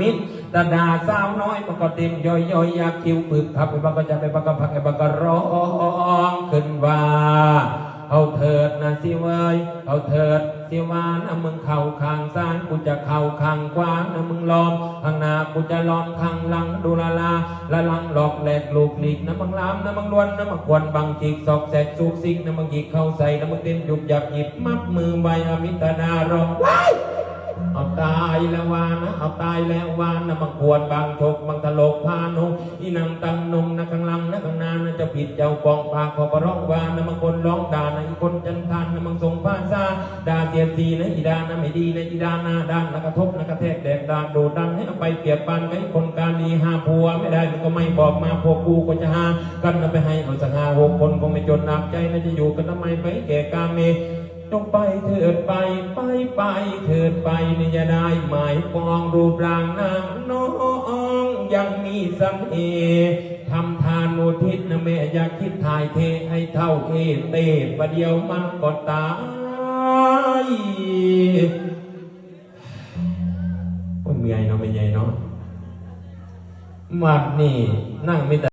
มิตรดาดาสาวน้อยมันก็เต็มย่อยย่อยอยากคิวปึกขับไปบังก็จะไปบังก็พักไปบังก็ร้องขึ้นว่าเอาเถิดนะสิเว้ยเอาเถิดสิวานะมึงเข่าข้างซ้ายกูจะเข่าข้างขวานะมึงล้อมข้างหน้ากูจะล้อมข้างหลังดูลาลาละลังหลอกแหลกลูกหลีกนะมึงลามนะมึงล้วนนะมึงควรบังจิกซอกแสกสุกซิกนะมึงหยิกเข้าใส่นะมึงเต้นหยุบหยับหยิบมัดมือใบอมิตนาร้องว้าย เอาตายแล้ววานะเอาตายแล้ววานะบางขวดบางทกบางตลกพานุอีนังตังนมนะข้างลังนะข้างนานะจะผิดเจ้ากองปากขอประร้องวานะบางคนร้องด่านะอีคนจันทานนะบางทรงภาษาด่าเสียดีนะอีดานะไม่ดีนะอีดานาด้านนะกระทบนะกระแทกแดกดานโดดดันให้เอาไปเปรียบปันไอ้คนการดีห้าผัวไม่ได้มันก็ไม่บอกมาพวกกูก็จะหากันนะไปให้เอาสักหาหกคนคงไม่จนหนักใจนะจะอยู่กันทำไมไปแก่กาเม จงไปเถิดไปไปไปเถิดไปนี่จะได้หมายปองรูปร่างนางน้องยังมีสังเอทำทานอุทิศนะแม่อย่าคิดถ่ายเทให้เท่าเอเตประเดียวมันก็ตายโอ้ยเมียเนาะไม่ใหญ่เนาะมัดนี่นั่งไม่ได้